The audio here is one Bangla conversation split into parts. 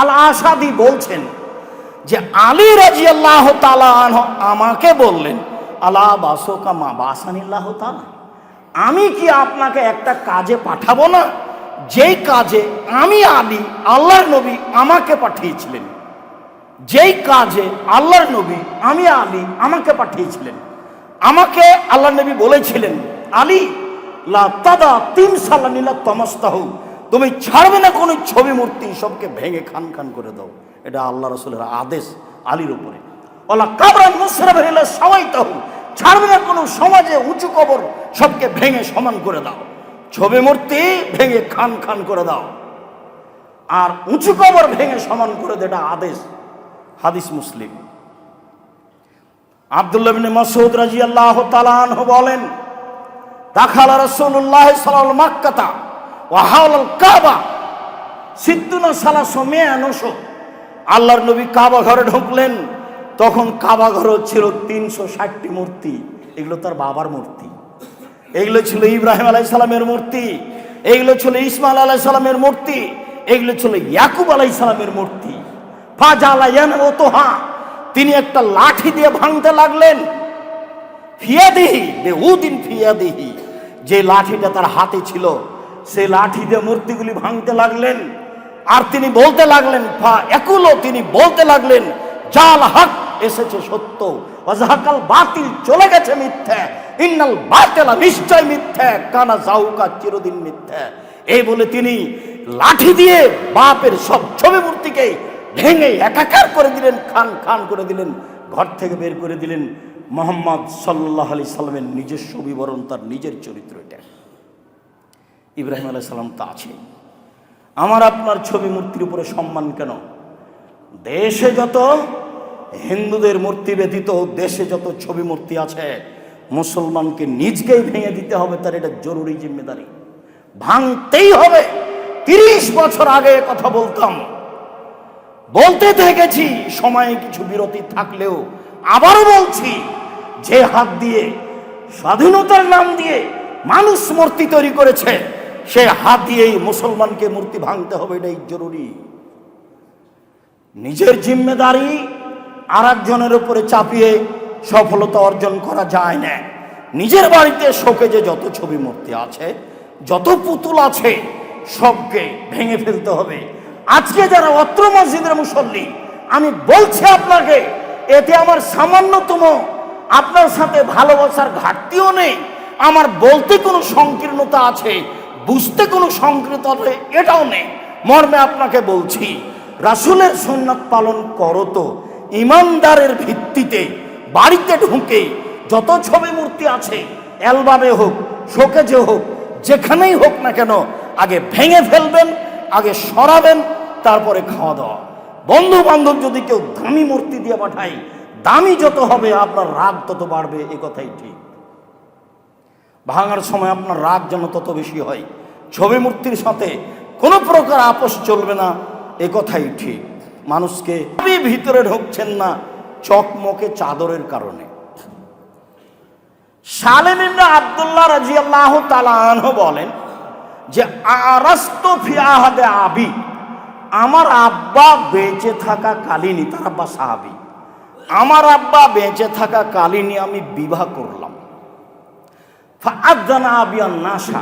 আল আসাদি বলছেন যে আলী রাজি আল্লাহ আমাকে বললেন আল্লাহ বাসকা মা বাসানিল্লাহ তালা আমি কি আপনাকে একটা কাজে পাঠাবো না? যেই কাজে আমি আলী, আল্লাহর নবী আমাকে পাঠিয়েছিলেন। যেই কাজে আল্লাহর নবী আমি আলী আমাকে পাঠিয়েছিলেন। আমাকে আল্লাহ নবী বলেছিলেন, আলী, লা তাদা তিন সালানিলা তমস্তাহ তুমি ছাড়বে না কোনো ছবি মূর্তি, সবকে ভেঙে খান খান করে দাও। এটা আল্লাহ রসুলের আদেশ আলীর উপরে। ওলা কাবরান মুসরাফ হইলে সবাই তাহু ছাড়বে না কোনো সমাজে উঁচু কবর, সবকে ভেঙে সমান করে দাও। ছবি মূর্তি ভেঙে খান খান করে দাও। আর উঁচু কবর ভেঙে সমান করে দেয় এটা আদেশ হাদিস মুসলিম। আব্দুল্লাহ বিন মাসউদ রাদিয়াল্লাহু তাআলা আনহু বলেন, দাখালা রাসূলুল্লাহ সাল্লাল্লাহু মাক্কাতা। ওয়া হাওলাল কাবা সিদ্দুনা সালাসো মেয়ানশো আল্লাহর নবী কাবা ঘরে ঢুকলেন। তখন কাবা ঘরে ছিল তিনশো ষাটটি মূর্তি। এগুলো তার বাবার মূর্তি। এগুলো ছিল ইব্রাহিম আলাই সালামের মূর্তি। এগুলো ছিল ইসমাইল আলাই সালামের মূর্তি। এগুলো ছিল ইয়াকুব আলাই সালামের মূর্তি। ফাজালায়ান ওতোহা তিনি একটা লাঠি দিয়ে ভাঙতে লাগলেন। ফিয়াদিহি বে উদিন ফিয়াদিহি। যে লাঠিটা তার হাতে ছিল সেই লাঠি দিয়ে মূর্তিগুলি ভাঙতে লাগলেন। আর তিনি বলতে লাগলেন, ফা একুলো তিনি বলতে লাগলেন, জাল হক, এসেছে সত্য। অজাহাকাল বাতিল চলে গেছে মিথ্যা। ইন্নাল বাতেলা নিশ্চয় মিথ্যা, কানা জাউকা চিরদিন মিথ্যা। এই বলে তিনি লাঠি দিয়ে বাপের সব ছবি মূর্তিকে ভেঙে একাকার করে দিলেন, খান খান করে দিলেন, ঘর থেকে বের করে দিলেন। মোহাম্মদ সাল্লাহ আলি সাল্লামের নিজস্ব বিবরণ, তার নিজের চরিত্র এটা। ইব্রাহিম আলাই সাল্লাম তা আছে। আমার আপনার ছবি মূর্তির উপরে সম্মান কেন? দেশে যত হিন্দুদের মূর্তি ব্যতীত দেশে যত ছবি মূর্তি আছে, মুসলমানকে নিজকেই ভেঙে দিতে হবে, তার এটা জরুরি জিম্মেদারি। ভাঙতেই হবে। তিরিশ বছর আগে কথা বলতাম। বলতে থেকেছি, সময়ে কিছু বিরতি থাকলেও আবারও বলছি, যে হাত দিয়ে, স্বাধীনতার নাম দিয়ে মানুষ মূর্তি তৈরি করেছে সে হাত দিয়েই মুসলমানকে মূর্তি ভাঙতে হবে, এটাই জরুরি। নিজের জিম্মেদারি আর একজনের উপরে চাপিয়ে সফলতা অর্জন করা যায় না। নিজের বাড়িতে শোকে যে যত ছবি মূর্তি আছে, যত পুতুল আছে, সবকে ভেঙে ফেলতে হবে। আজকে যারা অত্র মসজিদের মুসল্লি, আমি বলছি আপনাকে, এতে আমার সামান্যতম আপনার সাথে ভালোবাসার ঘাটতিও নেই। আমার বলতে কোনো সংকীর্ণতা আছে বুঝতে কোনো আছে এটাও নেই। মর্মে আপনাকে বলছি, রাসুলের সুন্নাত পালন করো তো। ইমানদারের ভিত্তিতে বাড়িতে ঢুকে যত ছবি মূর্তি আছে, অ্যালবামে হোক, শোকেজে হোক, যেখানেই হোক না কেন, আগে ভেঙে ফেলবেন, আগে সরাবেন, তারপরে খাওয়া দাওয়া। বন্ধু বান্ধব যদি কেউ দামি মূর্তি দিয়ে পাঠায়, দামি যত হবে, আপনার রাগ তত বাড়বে, এ কথাই ঠিক। ভাঙার সময় আপনার রাগ যেন তত বেশি হয়। ছবি মূর্তির সাথে কোনো প্রকার আপোষ চলবে না, এ কথাই ঠিক। মানুষকে ভিতরে ঢুকছেন না, চকমকে চাদরের কারণে। সালেমিনা আবদুল্লাহ রাজি আল্লাহ তালাহ বলেন যে, আরাস্ত ফিয়াহাদে আবি, আমার আব্বা বেঁচে থাকা কালিনী তার আব্বা সাহাবি। আমার আব্বা বেঁচে থাকা কালিনী আমি বিবাহ করলাম। ফাআদানা আবিয়ান নাসা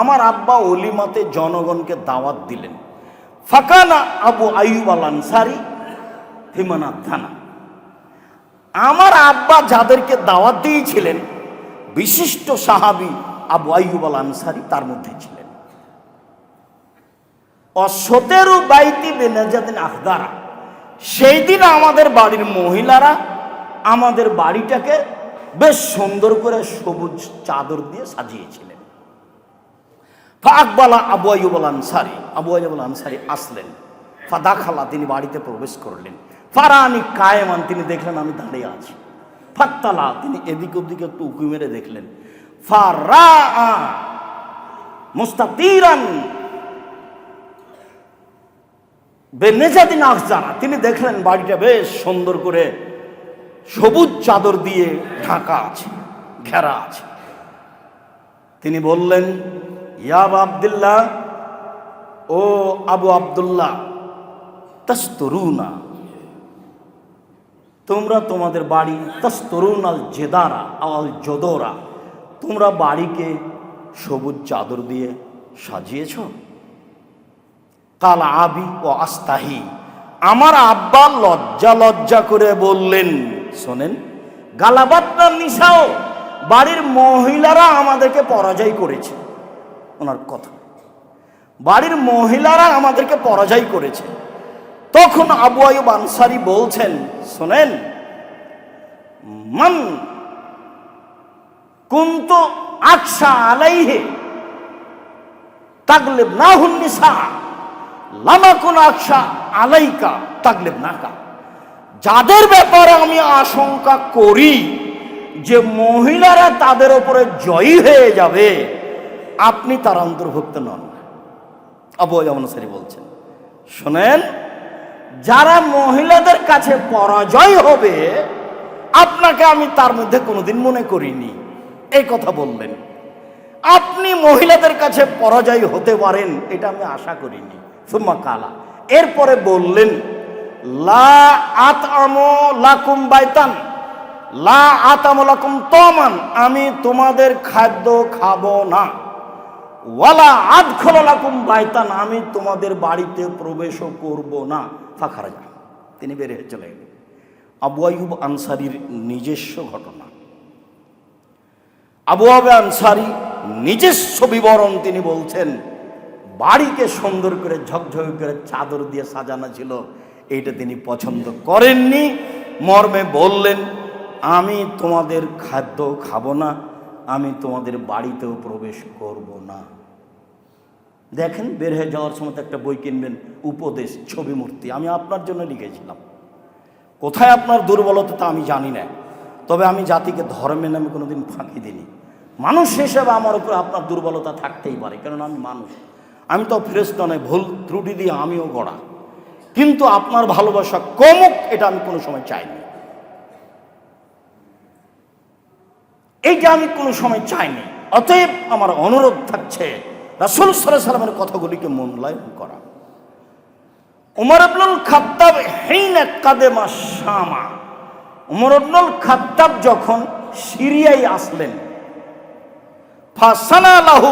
আমার আব্বা অলিমাতে জনগণকে দাওয়াত দিলেন। ফাকানা আবু আইব আল আনসারি হিমানা থানা। আমার আব্বা যাদেরকে দাওয়াত দিয়েছিলেন, বিশিষ্ট সাহাবি আবু আইব আল আনসারি তার মধ্যে ছিলেন। অসতেরু বাইতি বেনাজাদিন আহদারা সেই দিন আমাদের বাড়ির মহিলারা আমাদের বাড়িটাকে বেশ সুন্দর করে সবুজ চাদর দিয়ে সাজিয়েছিলেন। ফাকবালা আবু আইবুল আনসারি, আবু আইবুল আনসারি আসলেন। ফাদাখালা তিনি বাড়িতে প্রবেশ করলেন। ফারানি কায়েমান, তিনি দেখলেন আমি দাঁড়িয়ে আছি। ফাত্তালা, তিনি এদিক ওদিকে একটু উঁকি মেরে দেখলেন। ফারা মুস্তাতিরান বেনেজাদিন আফজানা তিনি দেখলেন বাড়িটা বেশ সুন্দর করে সবুজ চাদর দিয়ে ঢাকা আছে, ঘেরা আছে। তিনি বললেন ইয়াব আবদুল্লাহ, ও আবু আবদুল্লাহ, তস্তরুনা, তোমরা তোমাদের বাড়ি তস্তরুন আল জেদারা, আল জদোরা, তোমরা বাড়িকে সবুজ চাদর দিয়ে সাজিয়েছ? কাল আবি ও আস্তাহি, আমার আব্বা লজ্জা লজ্জা করে বললেন, শোনেন গালাবাত্তার নিশাও বাড়ির মহিলারা আমাদেরকে পরাজয় করেছে। ওনার কথা। বাড়ির মহিলারা আমাদেরকে পরাজয় করেছে। তখন আবু আয়ুব আনসারি বলছেন, শোনেন, মান কুন্ত আকশা আলাইহে তাগলেব না হুন্নিসা লামা কোন আকশা আলাইকা তাগলেব নাকা যাদের ব্যাপারে আমি আশঙ্কা করি যে মহিলারা তাদের উপরে জয়ী হয়ে যাবে আপনি তার অন্তর্ভুক্ত নন। আয়ুব বলছেন, শোনেন, যারা মহিলাদের কাছে পরাজয় হবে, আপনাকে আমি তার মধ্যে কোনোদিন মনে করিনি। এই কথা বললেন। আপনি মহিলাদের কাছে পরাজয় হতে পারেন, এটা আমি আশা করিনি। সুম্মা কালা। এরপরে বললেন, লা আত লাকুম বাইতান, লা আতাম তমান, আমি তোমাদের খাদ্য খাব না। ওয়ালা আদ খোলাকুম বাইতান, আমি তোমাদের বাড়িতে প্রবেশও করব না। ফাঁকারা যান। তিনি বের হয়ে চলে গেলেন। আবু আইব আনসারির নিজস্ব ঘটনা। আবু আবে আনসারি নিজস্ব বিবরণ তিনি বলছেন, বাড়িকে সুন্দর করে, ঝকঝক করে চাদর দিয়ে সাজানো ছিল। এইটা তিনি পছন্দ করেননি। মর্মে বললেন, আমি তোমাদের খাদ্য খাব না, আমি তোমাদের বাড়িতেও প্রবেশ করব না। দেখেন বের হয়ে যাওয়ার সময় একটা বই কিনবেন, উপদেশ, ছবি, মূর্তি। আমি আপনার জন্য লিখেছিলাম। কোথায় আপনার দুর্বলতা তা আমি জানি না। তবে আমি জাতিকে ধর্মের নামে কোনোদিন ফাঁকি দিইনি। মানুষ হিসেবে আমার উপরে আপনার দুর্বলতা থাকতেই পারে কারণ আমি মানুষ। আমি তো ফ্রেস্ট নয় ভুল ত্রুটি দিয়ে আমিও গড়া। কিন্তু আপনার ভালোবাসা কমুক, এটা আমি কোনো সময় চাইনি। এইটা আমি কোনো সময় চাইনি। অতএব আমার অনুরোধ থাকছে রাসুল সাল্লাহ সাল্লামের কথাগুলিকে মূল্যায়ন করা। উমর আব্দুল খাত্তাব হেইন কাদেমা শামা। উমর আব্দুল খাত্তাব যখন সিরিয়ায় আসলেন, ফাসানা লাহু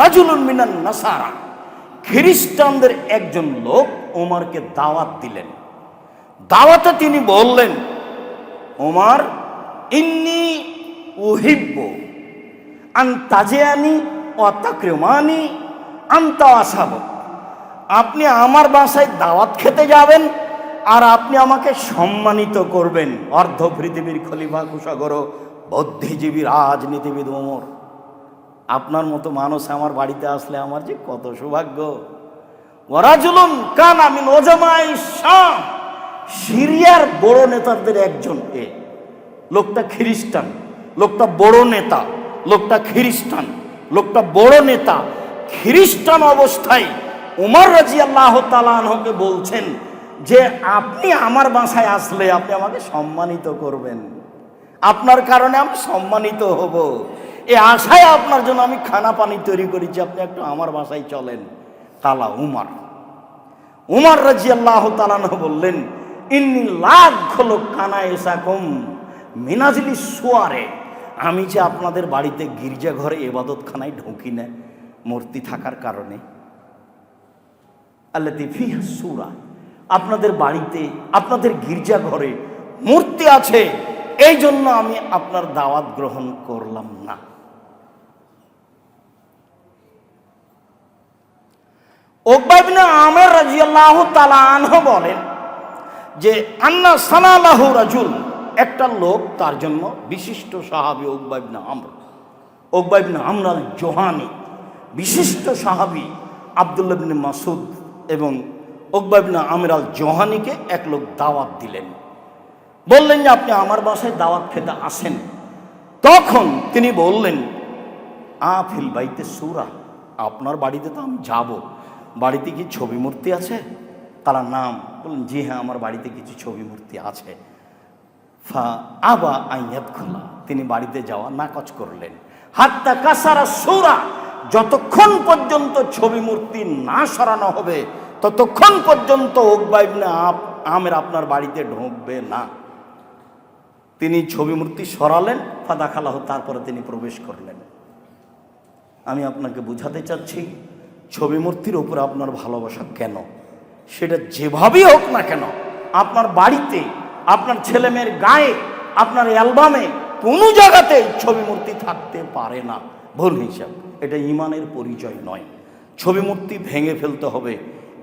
রাজুলুন মিনান নাসারা। খ্রিস্টানদের একজন লোক ওমরকে দাওয়াত দিলেন। দাওয়াতে তিনি বললেন ওমর ইন্নি উহিব্ব আন তাজেয়ানি ও তাকরেমানি আন্তা আসাব। আপনি আমার বাসায় দাওয়াত খেতে যাবেন আর আপনি আমাকে সম্মানিত করবেন, অর্ধ পৃথিবীর খলিফা কুশাগর বুদ্ধিজীবী রাজনীতিবিদ ওমর। আপনার মতো মানুষ আমার বাড়িতে আসলে আমার যে কত সৌভাগ্য। ওরাজুলুন কান আমি ওজামাই সিরিয়ার বড় নেতাদের একজন এ। লোকটা খ্রিস্টান, লোকটা বড় নেতা, লোকটা খ্রিস্টান। লোকটা বড় নেতা, খ্রিস্টান অবস্থায় উমর রাজি আল্লাহ তালাহকে বলছেন যে, আপনি আমার বাসায় আসলে আপনি আমাকে সম্মানিত করবেন। আপনার কারণে আমি সম্মানিত হব। এ আশায় আপনার জন্য আমি খানা পানি তৈরি করেছি, আপনি একটু আমার বাসায় চলেন। তালা উমার। উমার রাজি আল্লাহ তালানহ বললেন, ইন্নি লাখ হলো কানা এসা কম মিনাজলি সোয়ারে। আমি যে আপনাদের বাড়িতে গির্জাঘরে এবাদতখানায় ঢুকি না, মূর্তি থাকার কারণে। আল্লাহ ফিহা সুরা, আপনাদের বাড়িতে, আপনাদের গির্জাঘরে মূর্তি আছে, এই জন্য আমি আপনার দাওয়াত গ্রহণ করলাম না। আমের রাজিয়াল্লাহ বলেন যে, আন্না সানালাহু রাজুল একটা লোক তার জন্য বিশিষ্ট সাহাবি ওকবাবিনা আমর। ওকবাবিনা আমরাল জোহানি, বিশিষ্ট সাহাবি আবদুল্লাবিন মাসুদ এবং ওকবাবিনা আমিরাল জোহানিকে এক লোক দাওয়াত দিলেন। বললেন যে, আপনি আমার বাসায় দাওয়াত খেতে আসেন। তখন তিনি বললেন, আ, ফিল বাইতে সুরা, আপনার বাড়িতে তো আমি যাব। বাড়িতে কি ছবি মূর্তি আছে? তারা, নাম। বললেন, জি হ্যাঁ আমার বাড়িতে কিছু ছবি মূর্তি আছে। আবা আইয়াত খোলা তিনি বাড়িতে যাওয়া নাকচ করলেন। হাত্তা কাসারা সুরা। যতক্ষণ পর্যন্ত ছবি মূর্তি না সরানো হবে, ততক্ষণ পর্যন্ত ওকবাইবনে আমের আপনার বাড়িতে ঢুকবে না। তিনি ছবি মূর্তি সরালেন ফাদা খালাহ তারপরে তিনি প্রবেশ করলেন। আমি আপনাকে বুঝাতে চাচ্ছি, ছবি মূর্তির উপরে আপনার ভালোবাসা কেন? সেটা যেভাবেই হোক না কেন, আপনার বাড়িতে আপনার ছেলে মেয়ের গায়ে, আপনার অ্যালবামে কোনো জায়গাতে ছবি মূর্তি থাকতে পারে না। ভুল হিসাব, এটা ইমানের পরিচয় নয়। ছবি মূর্তি ভেঙে ফেলতে হবে,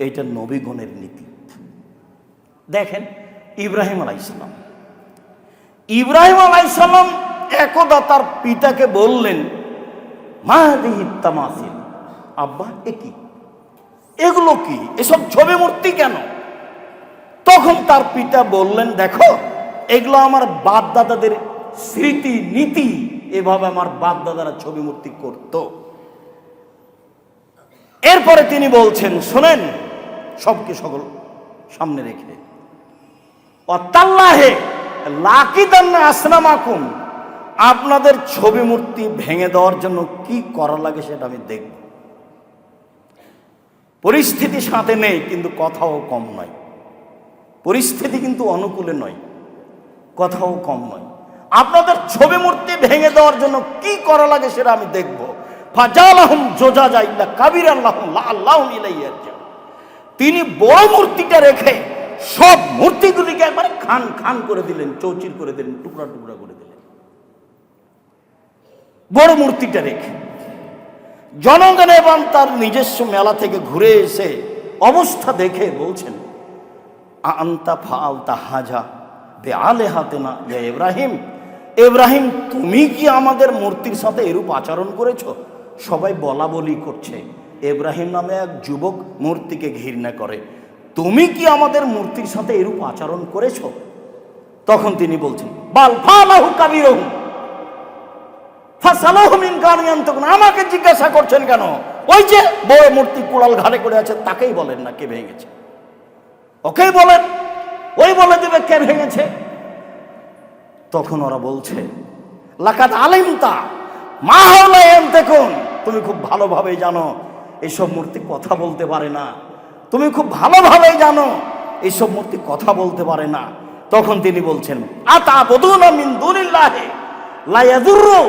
এটা নবীগণের নীতি। দেখেন, ইব্রাহিম আলাইসালাম ইব্রাহিম আলাইসালাম একদা তার পিতাকে বললেন মাহাদিহিত্তামাসিল আব্বা, এ কি? এগুলো কি? এসব ছবি মূর্তি কেন? তখন তার পিতা বললেন, দেখো, এগুলো আমার বাপ দাদাদের স্মৃতি, নীতি। এভাবে আমার বাপ দাদারা ছবি মূর্তি করত। এরপরে তিনি বলছেন, শোনেন, সবকে সকল সামনে রেখে। অত্তাল্লাহে লাকিদান্না আসনামাকুম। আপনাদের ছবি মূর্তি ভেঙে দেওয়ার জন্য কি করা লাগে সেটা আমি দেখব। পরিস্থিতি সাথে নেই, কিন্তু কথাও কম নয়। পরিস্থিতি কিন্তু অনুকূলে নয়, কথাও কম নয়। আপনাদের ছবি মূর্তি ভেঙে দেওয়ার জন্য কি করা লাগে সেটা আমি দেখব। ফাজালাহুম জোজা যাইল্লা কাবির আল্লাহ আল্লাহ তিনি বড় মূর্তিটা রেখে সব মূর্তিগুলিকে একবারে খান খান করে দিলেন, চৌচির করে দিলেন, টুকরা টুকরা করে দিলেন। বড় মূর্তিটা রেখে জনগণ এবং তার নিজস্ব মেলা থেকে ঘুরে এসে অবস্থা দেখে বলছেন আন্তা ফালতা হাজা বে আলে হাতে না ইয়া ইব্রাহিম। ইব্রাহিম, তুমি কি আমাদের মূর্তির সাথে এরূপ আচরণ করেছ? সবাই বলা বলি করছে, ইব্রাহিম নামে এক যুবক মূর্তিকে ঘৃণা করে, তুমি কি আমাদের মূর্তির সাথে এরূপ আচরণ করেছ? তখন তিনি বলছেন, বাল ফালাহু কাবিরহু। আমাকে জিজ্ঞাসা করছেন কেন? ওই যে বড় মূর্তি কুড়াল ঘাড়ে করে আছে, তাকেই বলেন না, কে ভেঙেছে? ওকেই বলেন। ওই বলে দেবে কে ভেঙেছে তখন ওরা বলছে লাকাত আলিমতা, মা হলাম দেখুন, তুমি খুব ভালোভাবে জানো এইসব মূর্তি কথা বলতে পারে না। তুমি খুব ভালোভাবে জানো এইসব মূর্তি কথা বলতে পারে না। তখন তিনি বলছেন, আতা বদুনা মিন দুনিল্লাহে লায়াদুরু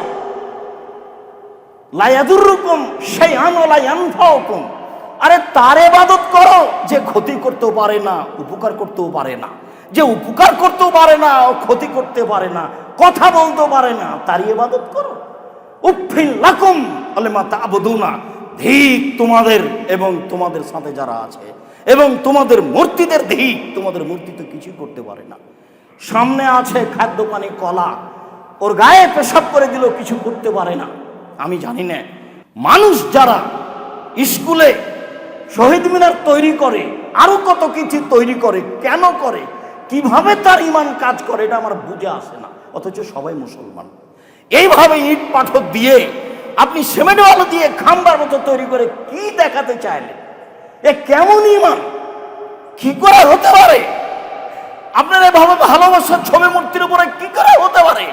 লায়াদুরুকুম শাইআন ওয়া ইয়ানফাউকুম। আরে তার ইবাদত করো। যে ক্ষতি করতেও পারে না, উপকার করতেও পারে না। যে উপকার করতেও পারে না ক্ষতি করতে পারে না, কথা বলতেও পারে না, তার ইবাদত করো। উফিল লাকুম আলেমা তাবুদুনা। ধিক তোমাদের এবং তোমাদের সাথে যারা আছে, এবং তোমাদের মূর্তিদের ধিক, তোমাদের মূর্তি তো কিছুই করতে পারে না। সামনে আছে খাদ্য পানি, কলা। ওর গায়ে পেশাব করে দিলেও কিছু করতে পারে না। আমি জানি না। মানুষ যারা স্কুলে শহীদ মিনার তৈরি করে, আরও কত কিছু তৈরি করে, কেন করে, কীভাবে তার ইমান কাজ করে, এটা আমার বুঝে আসে না। অথচ সবাই মুসলমান। এইভাবে ইট পাথর দিয়ে আপনি সিমেন্ট আলো দিয়ে খাম্বার মতো তৈরি করে কি দেখাতে চাইলেন এ কেমন ইমান? কি করে হতে পারে? আপনার এভাবে ভালোবাসার ছবি মূর্তির উপরে কি করে হতে পারে?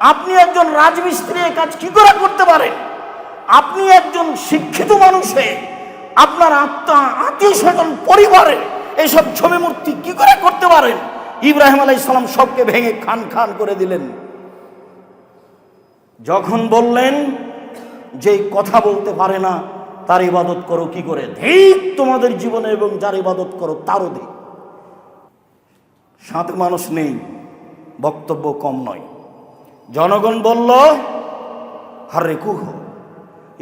আপনি একজন রাজমিস্ত্রি কাজ কি করে করতে পারেন? আপনি একজন শিক্ষিত মানুষে আপনার আত্মা আত্মীয় স্বজন পরিবারে এইসব ছবি মূর্তি কি করে করতে পারেন? ইব্রাহিম আলাই ইসলাম সবকে ভেঙে খান খান করে দিলেন। যখন বললেন যে কথা বলতে পারে না, তার ইবাদত করো কি করে? ঠিক তোমাদের জীবনে এবং যার ইবাদত করো, তারও দিক সাথে মানুষ নেই, বক্তব্য কম নয়। জনগণ বলল হরে কুহ,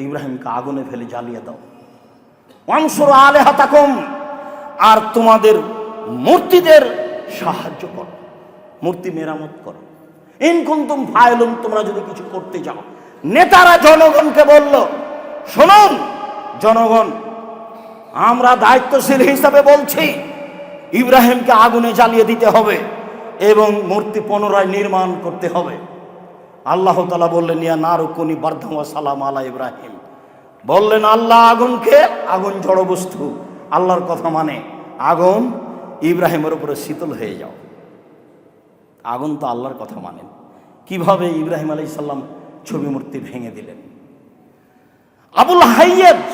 ইব্রাহিমকে আগুনে ফেলে জ্বালিয়ে দাও। অংশর আলে হাতাকম আর তোমাদের মূর্তিদের সাহায্য করো, মূর্তি মেরামত করো। ইনকুন্তুম ফায়লুম তোমরা যদি কিছু করতে যাও। নেতারা জনগণকে বলল, শুনুন, জনগণ, আমরা দায়িত্বশীল হিসাবে বলছি, ইব্রাহিমকে আগুনে জ্বালিয়ে দিতে হবে এবং মূর্তি পুনরায় নির্মাণ করতে হবে। আল্লাহ তালা বললেন, ইয়া নারুকুনি বার্ধামা সালাম আলা ইব্রাহিম। বললেন, আল্লাহ আগুনকে আগুন জড় বস্তু আল্লাহর কথা মানে আগুন ইব্রাহিমের উপরে শীতল হয়ে যাও। আগুন তো আল্লাহর কথা মানেন কীভাবে ইব্রাহিম সাল্লাম ছবি মূর্তি ভেঙে দিলেন? আবুল হাইয়াজ